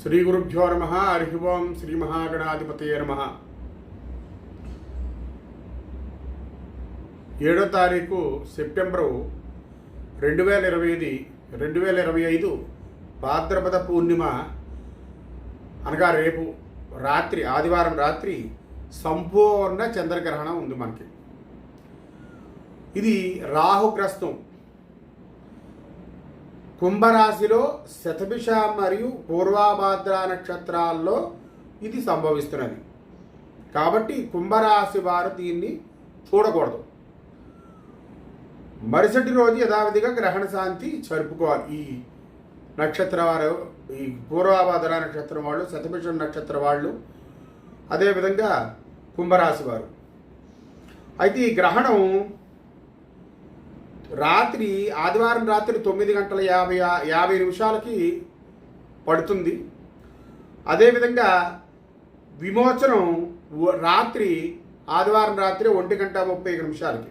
శ్రీ గురుభ్యో నమ హరి ఓం శ్రీ మహాగణాధిపతయ నమ. ఏడో తారీఖు సెప్టెంబరు రెండు వేల ఇరవై ఐదు రెండు వేల ఇరవై ఐదు భాద్రపద పూర్ణిమ. అనగా రేపు రాత్రి ఆదివారం రాత్రి సంపూర్ణ చంద్రగ్రహణం ఉంది మనకి. ఇది రాహుగ్రస్తం. కుంభరాశిలో శతభిష మరియు పూర్వాభాద్ర నక్షత్రాల్లో ఇది సంభవిస్తున్నది. కాబట్టి కుంభరాశి వారు దీన్ని చూడకూడదు. మరుసటి రోజు యథావిధిగా గ్రహణ శాంతి జరుపుకోవాలి. ఈ నక్షత్ర వారు ఈ పూర్వాభాద్ర నక్షత్రం వాళ్ళు శతభిష నక్షత్ర వాళ్ళు అదేవిధంగా కుంభరాశి వారు. అయితే ఈ గ్రహణం రాత్రి ఆదివారం రాత్రి తొమ్మిది గంటల యాభై యాభై నిమిషాలకి పడుతుంది. అదేవిధంగా విమోచనం రాత్రి ఆదివారం రాత్రి ఒంటి గంట ముప్పై నిమిషాలకి.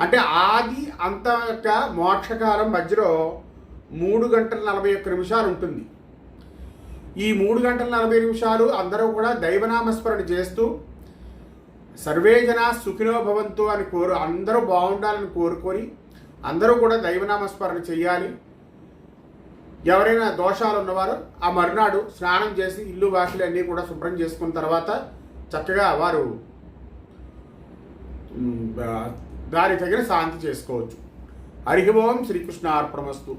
అంటే ఆది అంత యొక్క మోక్షకాలం మధ్యలో మూడు గంటల నలభై ఒక్క నిమిషాలు ఉంటుంది. ఈ మూడు గంటల నలభై నిమిషాలు అందరూ కూడా దైవనామస్మరణ చేస్తూ సర్వే జనా సుఖినో భవంతు అని కోరు అందరూ బాగుండాలని కోరుకొని అందరూ కూడా దైవనామస్మరణ చేయాలి ఎవరైనా దోషాలు ఉన్నవారు ఆ మరునాడు స్నానం చేసి ఇల్లు వాకిలి అన్నీ కూడా శుభ్రం చేసుకున్న తర్వాత చక్కగా వారు మ్, దానికి తగిన శాంతి చేసుకోవచ్చు. హరిహోం శ్రీకృష్ణ అర్పణమస్తు